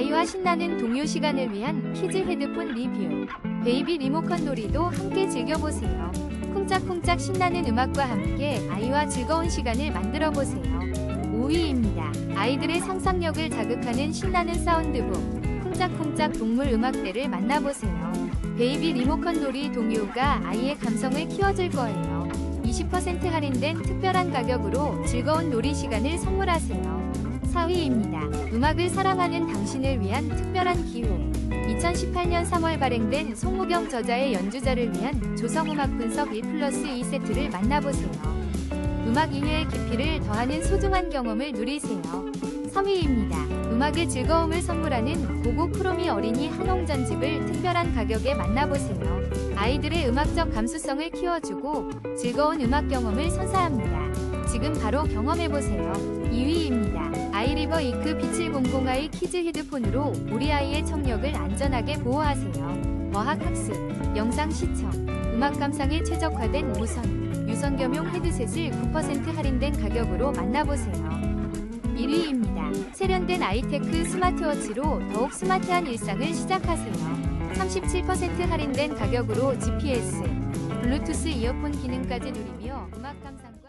아이와 신나는 동요 시간을 위한 키즈 헤드폰 리뷰. 베이비 리모컨 놀이도 함께 즐겨보세요. 쿵짝쿵짝 신나는 음악과 함께 아이와 즐거운 시간을 만들어 보세요. 5위입니다. 아이들의 상상력을 자극하는 신나는 사운드북. 쿵짝쿵짝 동물 음악대를 만나보세요. 베이비 리모컨 놀이 동요가 아이의 감성을 키워줄 거예요. 20% 할인된 특별한 가격으로 즐거운 놀이 시간을 선물하세요. 4위입니다. 음악을 사랑하는 당신을 위한 특별한 기회. 2018년 3월 발행된 송무경 저자의 연주자를 위한 조성음악 분석 1 플러스 2 세트를 만나보세요. 음악 이해의 깊이를 더하는 소중한 경험을 누리세요. 3위입니다. 음악의 즐거움을 선물하는 고고 크로미 어린이 한홍전집을 특별한 가격에 만나보세요. 아이들의 음악적 감수성을 키워주고 즐거운 음악 경험을 선사합니다. 지금 바로 경험해보세요. 2위입니다. 아이리버 이크 B700i 키즈 헤드폰으로 우리 아이의 청력을 안전하게 보호하세요. 어학학습, 영상 시청, 음악 감상에 최적화된 무선, 유선 겸용 헤드셋을 9% 할인된 가격으로 만나보세요. 1위입니다. 세련된 아이테크 스마트워치로 더욱 스마트한 일상을 시작하세요. 37% 할인된 가격으로 GPS, 블루투스 이어폰 기능까지 누리며 음악 감상